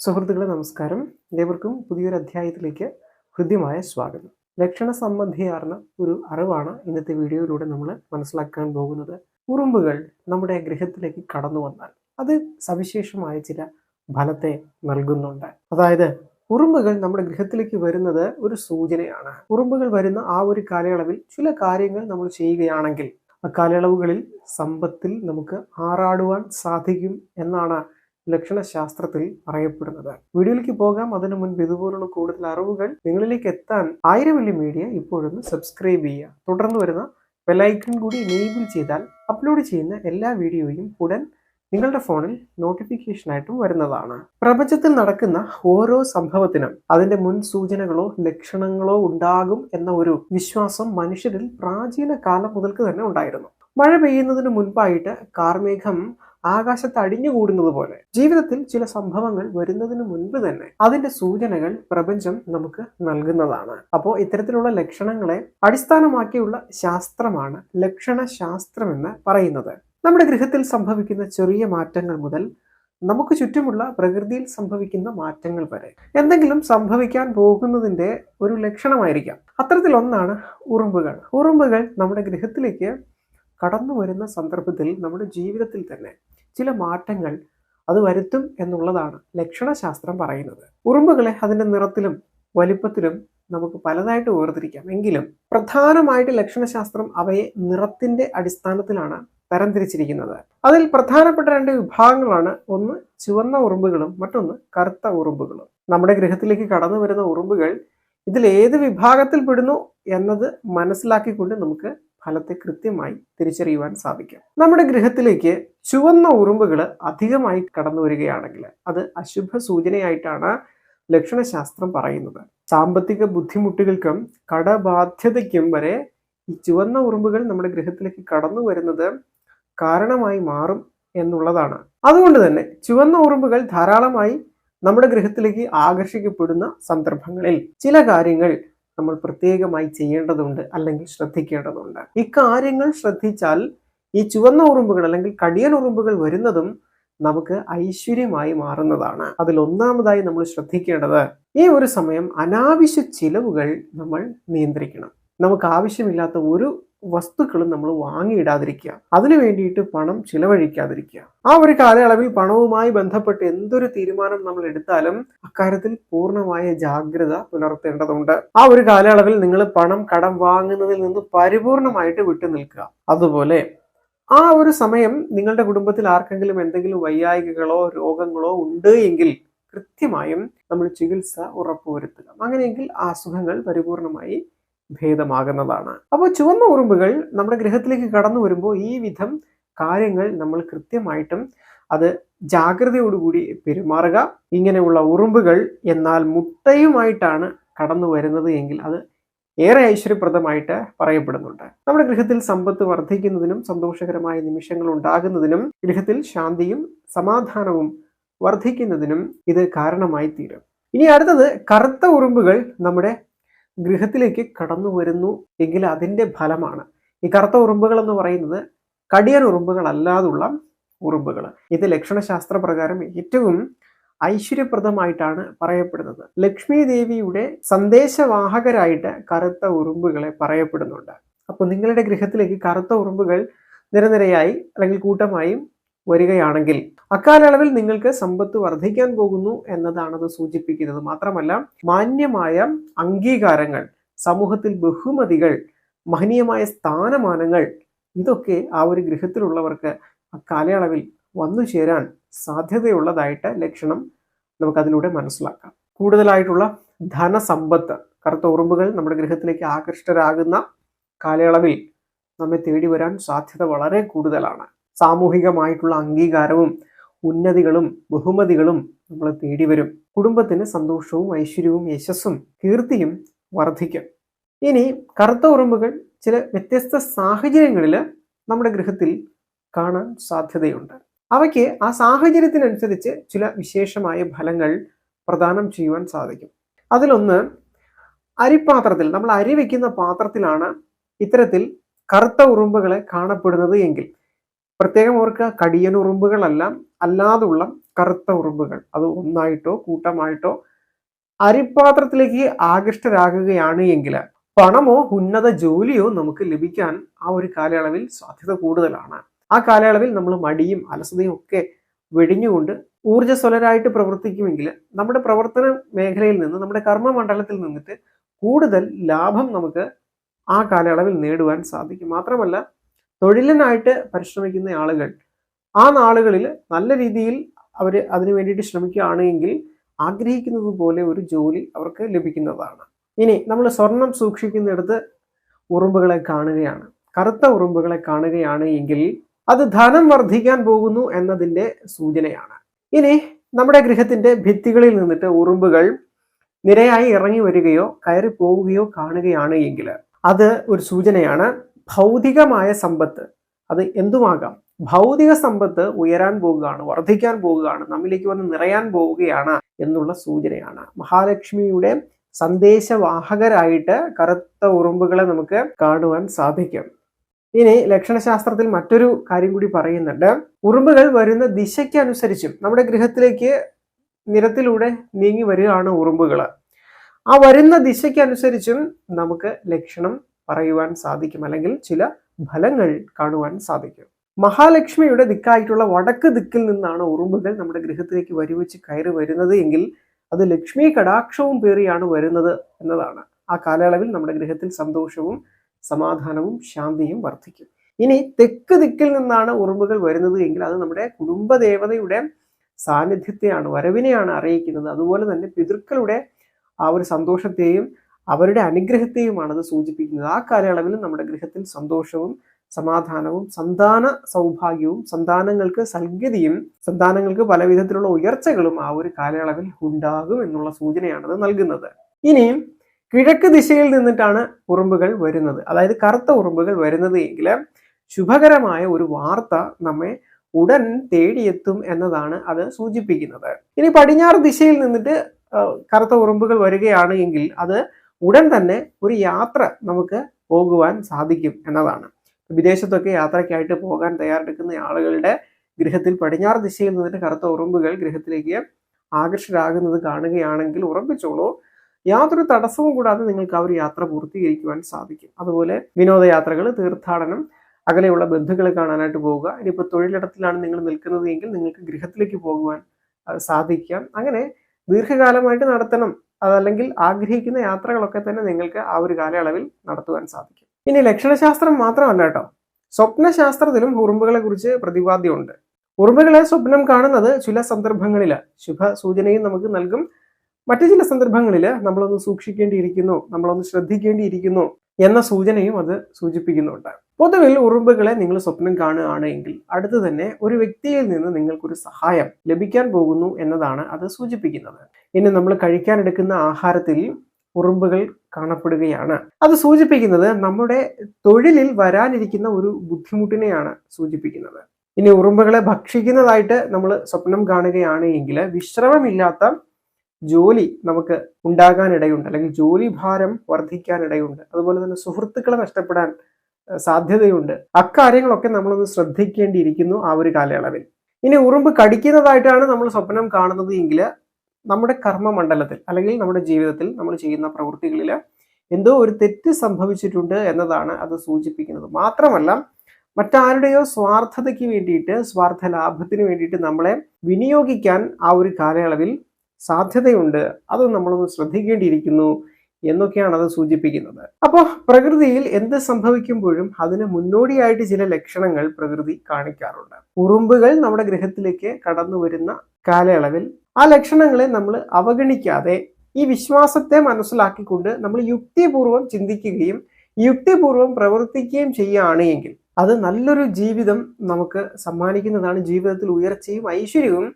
സുഹൃത്തുക്കളെ നമസ്കാരം. ഏവർക്കും പുതിയൊരു അധ്യായത്തിലേക്ക് ഹൃദ്യമായ സ്വാഗതം. ലക്ഷണ സംബന്ധിയാർന്ന ഒരു അറിവാണ് ഇന്നത്തെ വീഡിയോയിലൂടെ നമ്മൾ മനസ്സിലാക്കാൻ പോകുന്നത്. ഉറുമ്പുകൾ നമ്മുടെ ഗൃഹത്തിലേക്ക് കടന്നു വന്നാൽ അത് സവിശേഷമായ ചില ഫലത്തെ നൽകുന്നുണ്ട്. അതായത് ഉറുമ്പുകൾ നമ്മുടെ ഗൃഹത്തിലേക്ക് വരുന്നത് ഒരു സൂചനയാണ്. ഉറുമ്പുകൾ വരുന്ന ആ ഒരു കാലയളവിൽ ചില കാര്യങ്ങൾ നമ്മൾ ചെയ്യുകയാണെങ്കിൽ ആ കാലയളവുകളിൽ സമ്പത്തിൽ നമുക്ക് ആറാടുവാൻ സാധിക്കും എന്നാണ് ലക്ഷണശാസ്ത്രത്തിൽ പറയപ്പെടുന്നത് വീഡിയോയിലേക്ക് പോകാം. അതിനു മുൻപ് ഇതുപോലുള്ള കൂടുതൽ അറിവുകൾ നിങ്ങളിലേക്ക് എത്താൻ ആയിരം വലിയ മീഡിയ ഇപ്പോഴൊന്ന് സബ്സ്ക്രൈബ് ചെയ്യുക. തുടർന്ന് വരുന്ന ബെലൈക്കൺ കൂടി എനേബിൾ ചെയ്താൽ അപ്ലോഡ് ചെയ്യുന്ന എല്ലാ വീഡിയോയും ഉടൻ നിങ്ങളുടെ ഫോണിൽ നോട്ടിഫിക്കേഷനായിട്ടും വരുന്നതാണ്. പ്രപഞ്ചത്തിൽ നടക്കുന്ന ഓരോ സംഭവത്തിനും അതിന്റെ മുൻ സൂചനകളോ ലക്ഷണങ്ങളോ ഉണ്ടാകും എന്ന ഒരു വിശ്വാസം മനുഷ്യരിൽ പ്രാചീന കാലം മുതൽക്ക് തന്നെ ഉണ്ടായിരുന്നു. മഴ പെയ്യുന്നതിന് മുൻപായിട്ട് കാർമേഘം ആകാശത്ത് അടിഞ്ഞുകൂടുന്നത് പോലെ ജീവിതത്തിൽ ചില സംഭവങ്ങൾ വരുന്നതിന് മുൻപ് തന്നെ അതിന്റെ സൂചനകൾ പ്രപഞ്ചം നമുക്ക് നൽകുന്നതാണ്. അപ്പോൾ ഇത്തരത്തിലുള്ള ലക്ഷണങ്ങളെ അടിസ്ഥാനമാക്കിയുള്ള ശാസ്ത്രമാണ് ലക്ഷണ ശാസ്ത്രം എന്ന് പറയുന്നത്. നമ്മുടെ ഗൃഹത്തിൽ സംഭവിക്കുന്ന ചെറിയ മാറ്റങ്ങൾ മുതൽ നമുക്ക് ചുറ്റുമുള്ള പ്രകൃതിയിൽ സംഭവിക്കുന്ന മാറ്റങ്ങൾ വരെ. എന്തെങ്കിലും സംഭവിക്കാൻ പോകുന്നതിന്റെ ഒരു ലക്ഷണമായിരിക്കാം. അത്തരത്തിലൊന്നാണ് ഉറുമ്പുകൾ. ഉറുമ്പുകൾ നമ്മുടെ ഗൃഹത്തിലേക്ക് കടന്നു വരുന്ന സന്ദർഭത്തിൽ നമ്മുടെ ജീവിതത്തിൽ തന്നെ ചില മാറ്റങ്ങൾ അത് വരുത്തും എന്നുള്ളതാണ് ലക്ഷണശാസ്ത്രം പറയുന്നത്. ഉറുമ്പുകളെ അതിന്റെ നിറത്തിലും വലിപ്പത്തിലും നമുക്ക് പലതായിട്ട് വേർതിരിക്കാം. എങ്കിലും പ്രധാനമായിട്ട് ലക്ഷണശാസ്ത്രം അവയെ നിറത്തിന്റെ അടിസ്ഥാനത്തിലാണ് തരംതിരിച്ചിരിക്കുന്നത്. അതിൽ പ്രധാനപ്പെട്ട രണ്ട് വിഭാഗങ്ങളാണ്. ഒന്ന് ചുവന്ന ഉറുമ്പുകളും മറ്റൊന്ന് കറുത്ത ഉറുമ്പുകളും. നമ്മുടെ ഗൃഹത്തിലേക്ക് കടന്നു വരുന്ന ഉറുമ്പുകൾ ഇതിൽ ഏത് വിഭാഗത്തിൽ പെടുന്നു എന്നത് മനസ്സിലാക്കിക്കൊണ്ട് നമുക്ക് ഫലത്തെ കൃത്യമായി തിരിച്ചറിയുവാൻ സാധിക്കും. നമ്മുടെ ഗൃഹത്തിലേക്ക് ചുവന്ന ഉറുമ്പുകൾ അധികമായി കടന്നു വരികയാണെങ്കിൽ അത് അശുഭ സൂചനയായിട്ടാണ് ലക്ഷണശാസ്ത്രം പറയുന്നത്. സാമ്പത്തിക ബുദ്ധിമുട്ടുകൾക്കും കടബാധ്യതയ്ക്കും വരെ ഈ ചുവന്ന ഉറുമ്പുകൾ നമ്മുടെ ഗൃഹത്തിലേക്ക് കടന്നു വരുന്നത് കാരണമായി മാറും എന്നുള്ളതാണ്. അതുകൊണ്ട് തന്നെ ചുവന്ന ഉറുമ്പുകൾ ധാരാളമായി നമ്മുടെ ഗൃഹത്തിലേക്ക് ആകർഷിക്കപ്പെടുന്ന സന്ദർഭങ്ങളിൽ ചില കാര്യങ്ങൾ നമ്മൾ പ്രത്യേകമായി ചെയ്യേണ്ടതുണ്ട് അല്ലെങ്കിൽ ശ്രദ്ധിക്കേണ്ടതുണ്ട്. ഇക്കാര്യങ്ങൾ ശ്രദ്ധിച്ചാൽ ഈ ചുവന്ന ഉറുമ്പുകൾ അല്ലെങ്കിൽ കടിയൻ ഉറുമ്പുകൾ വരുന്നതും നമുക്ക് ഐശ്വര്യമായി മാറുന്നതാണ്. അതിൽ ഒന്നാമതായി നമ്മൾ ശ്രദ്ധിക്കേണ്ടത് ഈ ഒരു സമയം അനാവശ്യ ചിലവുകൾ നമ്മൾ നിയന്ത്രിക്കണം. നമുക്ക് ആവശ്യമില്ലാത്ത ഒരു വസ്തുക്കളും നമ്മൾ വാങ്ങിയിടാതിരിക്കുക. അതിനു വേണ്ടിയിട്ട് പണം ചിലവഴിക്കാതിരിക്കുക. ആ ഒരു കാലയളവിൽ പണവുമായി ബന്ധപ്പെട്ട് എന്തൊരു തീരുമാനം നമ്മൾ എടുത്താലും അക്കാര്യത്തിൽ പൂർണമായ ജാഗ്രത പുലർത്തേണ്ടതുണ്ട്. ആ ഒരു കാലയളവിൽ നിങ്ങൾ പണം കടം വാങ്ങുന്നതിൽ നിന്ന് പരിപൂർണമായിട്ട് വിട്ടു നിൽക്കുക. അതുപോലെ ആ ഒരു സമയം നിങ്ങളുടെ കുടുംബത്തിൽ ആർക്കെങ്കിലും എന്തെങ്കിലും വൈയായികകളോ രോഗങ്ങളോ ഉണ്ട് എങ്കിൽ കൃത്യമായും നമ്മൾ ചികിത്സ ഉറപ്പുവരുത്തുക. അങ്ങനെയെങ്കിൽ ആ അസുഖങ്ങൾ പരിപൂർണമായി ഭേദമാകുന്നതാണ്. അപ്പോൾ ചുവന്ന ഉറുമ്പുകൾ നമ്മുടെ ഗ്രഹത്തിലേക്ക് കടന്നു വരുമ്പോൾ ഈ വിധം കാര്യങ്ങൾ നമ്മൾ കൃത്യമായിട്ടും അത് ജാഗ്രതയോടുകൂടി പെരുമാറുക. ഇങ്ങനെയുള്ള ഉറുമ്പുകൾ എന്നാൽ മുട്ടയുമായിട്ടാണ് കടന്നു വരുന്നത് എങ്കിൽ അത് ഏറെ ഐശ്വര്യപ്രദമായിട്ട് പറയപ്പെടുന്നുണ്ട്. നമ്മുടെ ഗൃഹത്തിൽ സമ്പത്ത് വർദ്ധിക്കുന്നതിനും സന്തോഷകരമായ നിമിഷങ്ങൾ ഉണ്ടാകുന്നതിനും ഗൃഹത്തിൽ ശാന്തിയും സമാധാനവും വർദ്ധിക്കുന്നതിനും ഇത് കാരണമായി തീരും ഇനി അടുത്തത് കറുത്ത ഉറുമ്പുകൾ നമ്മുടെ ഗൃഹത്തിലേക്ക് കടന്നു വരുന്നു എങ്കിൽ അതിന്റെ ഫലമാണ്. ഈ കറുത്ത ഉറുമ്പുകൾ എന്ന് പറയുന്നത് കടിയൻ ഉറുമ്പുകൾ അല്ലാതുള്ള ഉറുമ്പുകൾ. ഇത് ലക്ഷണശാസ്ത്ര പ്രകാരം ഏറ്റവും ഐശ്വര്യപ്രദമായിട്ടാണ് പറയപ്പെടുന്നത്. ലക്ഷ്മി ദേവിയുടെ സന്ദേശവാഹകരായിട്ട് കറുത്ത ഉറുമ്പുകളെ പറയപ്പെടുന്നുണ്ട്. അപ്പോൾ നിങ്ങളുടെ ഗൃഹത്തിലേക്ക് കറുത്ത ഉറുമ്പുകൾ നിരനിരയായി അല്ലെങ്കിൽ കൂട്ടമായും വരികയാണെങ്കിൽ അക്കാലയളവിൽ നിങ്ങൾക്ക് സമ്പത്ത് വർദ്ധിക്കാൻ പോകുന്നു എന്നതാണ് അത് സൂചിപ്പിക്കുന്നത്. മാത്രമല്ല മാന്യമായ അംഗീകാരങ്ങൾ സമൂഹത്തിൽ ബഹുമതികൾ മഹനീയമായ സ്ഥാനമാനങ്ങൾ ഇതൊക്കെ ആ ഒരു ഗൃഹത്തിലുള്ളവർക്ക് അക്കാലയളവിൽ വന്നു ചേരാൻ സാധ്യതയുള്ളതായിട്ട് ലക്ഷണം നമുക്കതിലൂടെ മനസ്സിലാക്കാം. കൂടുതലായിട്ടുള്ള ധനസമ്പത്ത് കറുത്ത ഉറുമ്പുകൾ നമ്മുടെ ഗൃഹത്തിലേക്ക് ആകർഷ്ടരാകുന്ന കാലയളവിൽ നമ്മെ തേടി വരാൻ സാധ്യത വളരെ കൂടുതലാണ്. സാമൂഹികമായിട്ടുള്ള അംഗീകാരവും ഉന്നതികളും ബഹുമതികളും നമ്മളെ തേടി വരും. കുടുംബത്തിന് സന്തോഷവും ഐശ്വര്യവും യശസ്സും കീർത്തിയും വർദ്ധിക്കും. ഇനി കറുത്ത ഉറുമ്പുകൾ ചില വ്യത്യസ്ത സാഹചര്യങ്ങളിൽ നമ്മുടെ ഗൃഹത്തിൽ കാണാൻ സാധ്യതയുണ്ട്. അവയ്ക്ക് ആ സാഹചര്യത്തിനനുസരിച്ച് ചില വിശേഷമായ ഫലങ്ങൾ പ്രദാനം ചെയ്യുവാൻ സാധിക്കും. അതിലൊന്ന് അരിപ്പാത്രത്തിൽ നമ്മൾ അരി വയ്ക്കുന്ന പാത്രത്തിലാണ് ഇത്തരത്തിൽ കറുത്ത ഉറുമ്പുകളെ കാണപ്പെടുന്നത് എങ്കിൽ പ്രത്യേകം ഓർക്കുക കടിയൻ ഉറുമ്പുകളെല്ലാം അല്ലാതുള്ള കറുത്ത ഉറുമ്പുകൾ. അത് ഒന്നായിട്ടോ കൂട്ടമായിട്ടോ അരിപ്പാത്രത്തിലേക്ക് ആകൃഷ്ടരാകുകയാണ് എങ്കിൽ പണമോ ഉന്നത ജോലിയോ നമുക്ക് ലഭിക്കാൻ ആ ഒരു കാലയളവിൽ സാധ്യത കൂടുതലാണ്. ആ കാലയളവിൽ നമ്മൾ മടിയും അലസതയും ഒക്കെ വെടിഞ്ഞുകൊണ്ട് ഊർജസ്വലരായിട്ട് പ്രവർത്തിക്കുമെങ്കിൽ നമ്മുടെ പ്രവർത്തന മേഖലയിൽ നിന്ന് നമ്മുടെ കർമ്മമണ്ഡലത്തിൽ നിന്നിട്ട് കൂടുതൽ ലാഭം നമുക്ക് ആ കാലയളവിൽ നേടുവാൻ സാധിക്കും. മാത്രമല്ല തൊഴിലിനായിട്ട് പരിശ്രമിക്കുന്ന ആളുകൾ ആ നാളുകളിൽ നല്ല രീതിയിൽ അവർ അതിനു വേണ്ടിയിട്ട് ശ്രമിക്കുകയാണ് എങ്കിൽ ആഗ്രഹിക്കുന്നത് പോലെ ഒരു ജോലി അവർക്ക് ലഭിക്കുന്നതാണ്. ഇനി നമ്മൾ സ്വർണം സൂക്ഷിക്കുന്നിടത്ത് ഉറുമ്പുകളെ കാണുകയാണ്. കറുത്ത ഉറുമ്പുകളെ കാണുകയാണ് എങ്കിൽ അത് ധനം വർദ്ധിക്കാൻ പോകുന്നു എന്നതിന്റെ സൂചനയാണ്. ഇനി നമ്മുടെ ഗൃഹത്തിന്റെ ഭിത്തികളിൽ നിന്നിട്ട് ഉറുമ്പുകൾ നിരയായി ഇറങ്ങി വരികയോ കയറി പോവുകയോ കാണുകയാണ് എങ്കിൽ അത് ഒരു സൂചനയാണ്. ഭൗതികമായ സമ്പത്ത് അത് എന്തുമാകാം? ഭൗതിക സമ്പത്ത് ഉയരാൻ പോവുകയാണ് വർദ്ധിക്കാൻ പോവുകയാണ് നമ്മിലേക്ക് വന്ന് നിറയാൻ പോവുകയാണ് എന്നുള്ള സൂചനയാണ്. മഹാലക്ഷ്മിയുടെ സന്ദേശവാഹകരായിട്ട് കറുത്ത ഉറുമ്പുകളെ നമുക്ക് കാണുവാൻ സാധിക്കും. ഇനി ലക്ഷണശാസ്ത്രത്തിൽ മറ്റൊരു കാര്യം കൂടി പറയുന്നുണ്ട്. ഉറുമ്പുകൾ വരുന്ന ദിശയ്ക്കനുസരിച്ചും നമ്മുടെ ഗൃഹത്തിലേക്ക് നിരത്തിലൂടെ നീങ്ങി വരികയാണ് ഉറുമ്പുകൾ ആ വരുന്ന ദിശയ്ക്കനുസരിച്ചും നമുക്ക് ലക്ഷണം പറയുവാൻ സാധിക്കും. അല്ലെങ്കിൽ ചില ഫലങ്ങൾ കാണുവാൻ സാധിക്കും. മഹാലക്ഷ്മിയുടെ ദിക്കായിട്ടുള്ള വടക്ക് ദിക്കിൽ നിന്നാണ് ഉറുമ്പുകൾ നമ്മുടെ ഗൃഹത്തിലേക്ക് വരിവെച്ച് കയറി വരുന്നത് എങ്കിൽ അത് ലക്ഷ്മി കടാക്ഷവും പേറിയാണ് വരുന്നത് എന്നതാണ്. ആ കാലയളവിൽ നമ്മുടെ ഗൃഹത്തിൽ സന്തോഷവും സമാധാനവും ശാന്തിയും വർദ്ധിക്കും. ഇനി തെക്ക് ദിക്കിൽ നിന്നാണ് ഉറുമ്പുകൾ വരുന്നത് എങ്കിൽ അത് നമ്മുടെ കുടുംബദേവതയുടെ സാന്നിധ്യത്തെയാണ് വരവിനെയാണ് അറിയിക്കുന്നത്. അതുപോലെ തന്നെ പിതൃക്കളുടെ ആ ഒരു സന്തോഷത്തെയും അവരുടെ അനുഗ്രഹത്തെയുമാണ് അത് സൂചിപ്പിക്കുന്നത്. ആ കാലയളവിൽ നമ്മുടെ ഗൃഹത്തിൽ സന്തോഷവും സമാധാനവും സന്താന സൗഭാഗ്യവും സന്താനങ്ങൾക്ക് സൽഗതിയും സന്താനങ്ങൾക്ക് പല വിധത്തിലുള്ള ഉയർച്ചകളും ആ ഒരു കാലയളവിൽ ഉണ്ടാകും എന്നുള്ള സൂചനയാണ് അത് നൽകുന്നത്. ഇനിയും കിഴക്ക് ദിശയിൽ നിന്നിട്ടാണ് ഉറുമ്പുകൾ വരുന്നത്. അതായത് കറുത്ത ഉറുമ്പുകൾ വരുന്നത് എങ്കിൽ ശുഭകരമായ ഒരു വാർത്ത നമ്മെ ഉടൻ തേടിയെത്തും എന്നതാണ് അത് സൂചിപ്പിക്കുന്നത്. ഇനി പടിഞ്ഞാറ് ദിശയിൽ നിന്നിട്ട് കറുത്ത ഉറുമ്പുകൾ വരികയാണ് എങ്കിൽ അത് ഉടൻ തന്നെ ഒരു യാത്ര നമുക്ക് പോകുവാൻ സാധിക്കും എന്നതാണ്. വിദേശത്തൊക്കെ യാത്രയ്ക്കായിട്ട് പോകാൻ തയ്യാറെടുക്കുന്ന ആളുകളുടെ ഗൃഹത്തിൽ പടിഞ്ഞാറ് ദിശയിൽ നിന്നിട്ട് കറുത്ത ഉറുമ്പുകൾ ഗൃഹത്തിലേക്ക് ആകർഷകരാകുന്നത് കാണുകയാണെങ്കിൽ ഉറപ്പിച്ചോളൂ. യാതൊരു തടസ്സവും കൂടാതെ നിങ്ങൾക്ക് ആ ഒരു യാത്ര പൂർത്തീകരിക്കുവാൻ സാധിക്കും. അതുപോലെ വിനോദയാത്രകൾ തീർത്ഥാടനം അകലെയുള്ള ബന്ധുക്കളെ കാണാനായിട്ട് പോവുക. ഇനിയിപ്പോൾ തൊഴിലിടത്തിലാണ് നിങ്ങൾ നിൽക്കുന്നത് എങ്കിൽ നിങ്ങൾക്ക് ഗൃഹത്തിലേക്ക് പോകുവാൻ സാധിക്കാം. അങ്ങനെ ദീർഘകാലമായിട്ട് നടത്തണം. അതല്ലെങ്കിൽ ആഗ്രഹിക്കുന്ന യാത്രകളൊക്കെ തന്നെ നിങ്ങൾക്ക് ആ ഒരു കാലയളവിൽ നടത്തുവാൻ സാധിക്കും. ഇനി ലക്ഷണശാസ്ത്രം മാത്രമല്ല കേട്ടോ. സ്വപ്നശാസ്ത്രത്തിലും ഉറുമ്പുകളെ കുറിച്ച് പ്രതിപാദ്യമുണ്ട്. ഉറുമ്പുകളെ സ്വപ്നം കാണുന്നത് ചില സന്ദർഭങ്ങളിൽ ശുഭ സൂചനയും നമുക്ക് നൽകും. മറ്റു ചില സന്ദർഭങ്ങളിൽ നമ്മളൊന്ന് സൂക്ഷിക്കേണ്ടിയിരിക്കുന്നു നമ്മളൊന്ന് ശ്രദ്ധിക്കേണ്ടിയിരിക്കുന്നു. എന്ന സൂചനയും അത് സൂചിപ്പിക്കുന്നുണ്ട്. പൊതുവിൽ ഉറുമ്പുകളെ നിങ്ങൾ സ്വപ്നം കാണുകയാണ് എങ്കിൽ അടുത്ത് തന്നെ ഒരു വ്യക്തിയിൽ നിന്ന് നിങ്ങൾക്കൊരു സഹായം ലഭിക്കാൻ പോകുന്നു എന്നതാണ് അത് സൂചിപ്പിക്കുന്നത്. ഇനി നമ്മൾ കഴിക്കാനെടുക്കുന്ന ആഹാരത്തിൽ ഉറുമ്പുകൾ കാണപ്പെടുകയാണ്. അത് സൂചിപ്പിക്കുന്നത് നമ്മുടെ തൊഴിലിൽ വരാനിരിക്കുന്ന ഒരു ബുദ്ധിമുട്ടിനെയാണ് സൂചിപ്പിക്കുന്നത്. ഇനി ഉറുമ്പുകളെ ഭക്ഷിക്കുന്നതായിട്ട് നമ്മൾ സ്വപ്നം കാണുകയാണ് എങ്കിൽ വിശ്രമമില്ലാത്ത ജോലി നമുക്ക് ഉണ്ടാകാനിടയുണ്ട് അല്ലെങ്കിൽ ജോലി ഭാരം വർദ്ധിക്കാനിടയുണ്ട്. അതുപോലെ തന്നെ സുഹൃത്തുക്കളെ നഷ്ടപ്പെടാൻ സാധ്യതയുണ്ട്. അക്കാര്യങ്ങളൊക്കെ നമ്മളൊന്ന് ശ്രദ്ധിക്കേണ്ടിയിരിക്കുന്നു ആ ഒരു കാലയളവിൽ. ഇനി ഉറുമ്പ് കടിക്കുന്നതായിട്ടാണ് നമ്മൾ സ്വപ്നം കാണുന്നത് എങ്കിൽ നമ്മുടെ കർമ്മമണ്ഡലത്തിൽ അല്ലെങ്കിൽ നമ്മുടെ ജീവിതത്തിൽ നമ്മൾ ചെയ്യുന്ന പ്രവൃത്തികളിൽ എന്തോ ഒരു തെറ്റ് സംഭവിച്ചിട്ടുണ്ട് എന്നതാണ് അത് സൂചിപ്പിക്കുന്നത്. മാത്രമല്ല മറ്റാരുടെയോ സ്വാർത്ഥതയ്ക്ക് വേണ്ടിയിട്ട് സ്വാർത്ഥ ലാഭത്തിന് വേണ്ടിയിട്ട് നമ്മളെ വിനിയോഗിക്കാൻ ആ ഒരു കാലയളവിൽ സാധ്യതയുണ്ട്. അത് നമ്മളൊന്ന് ശ്രദ്ധിക്കേണ്ടിയിരിക്കുന്നു എന്നൊക്കെയാണ് അത് സൂചിപ്പിക്കുന്നത്. അപ്പോൾ പ്രകൃതിയിൽ എന്ത് സംഭവിക്കുമ്പോഴും അതിന് മുന്നോടിയായിട്ട് ചില ലക്ഷണങ്ങൾ പ്രകൃതി കാണിക്കാറുണ്ട്. ഉറുമ്പുകൾ നമ്മുടെ ഗ്രഹത്തിലേക്ക് കടന്നു വരുന്ന കാലയളവിൽ ആ ലക്ഷണങ്ങളെ നമ്മൾ അവഗണിക്കാതെ ഈ വിശ്വാസത്തെ മനസ്സിലാക്കിക്കൊണ്ട് നമ്മൾ യുക്തിപൂർവം ചിന്തിക്കുകയും യുക്തിപൂർവം പ്രവർത്തിക്കുകയും ചെയ്യുകയാണ് എങ്കിൽ അത് നല്ലൊരു ജീവിതം നമുക്ക് സമ്മാനിക്കുന്നതാണ് ജീവിതത്തിൽ ഉയർച്ചയും ഐശ്വര്യവും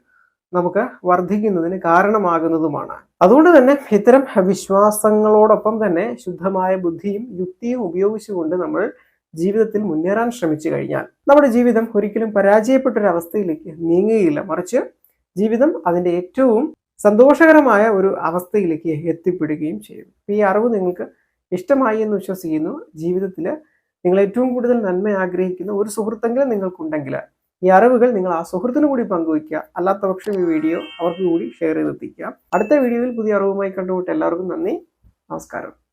നമുക്ക് വർദ്ധിക്കുന്നതിന് കാരണമാകുന്നതുമാണ്. അതുകൊണ്ട് തന്നെ ഇത്തരം വിശ്വാസങ്ങളോടൊപ്പം തന്നെ ശുദ്ധമായ ബുദ്ധിയും യുക്തിയും ഉപയോഗിച്ചുകൊണ്ട് നമ്മൾ ജീവിതത്തിൽ മുന്നേറാൻ ശ്രമിച്ചു കഴിഞ്ഞാൽ നമ്മുടെ ജീവിതം ഒരിക്കലും പരാജയപ്പെട്ടൊരവസ്ഥയിലേക്ക് നീങ്ങുകയില്ല. മറിച്ച് ജീവിതം അതിന്റെ ഏറ്റവും സന്തോഷകരമായ ഒരു അവസ്ഥയിലേക്ക് എത്തിപ്പെടുകയും ചെയ്യും. ഈ അറിവ് നിങ്ങൾക്ക് ഇഷ്ടമായി എന്ന് വിശ്വസിക്കുന്നു. ജീവിതത്തിൽ നിങ്ങൾ ഏറ്റവും കൂടുതൽ നന്മ ആഗ്രഹിക്കുന്ന ഒരു സുഹൃത്തെങ്കിലും നിങ്ങൾക്കുണ്ടെങ്കിൽ ഈ അറിവുകൾ നിങ്ങൾ ആ സുഹൃത്തിനു കൂടി പങ്കുവയ്ക്കുക. അല്ലാത്ത പക്ഷം ഈ വീഡിയോ അവർക്ക് കൂടി ഷെയർ ചെയ്തെത്തിക്കുക അടുത്ത വീഡിയോയിൽ പുതിയ അറിവുമായി കണ്ടുമുട്ട്. എല്ലാവർക്കും നന്ദി. നമസ്കാരം.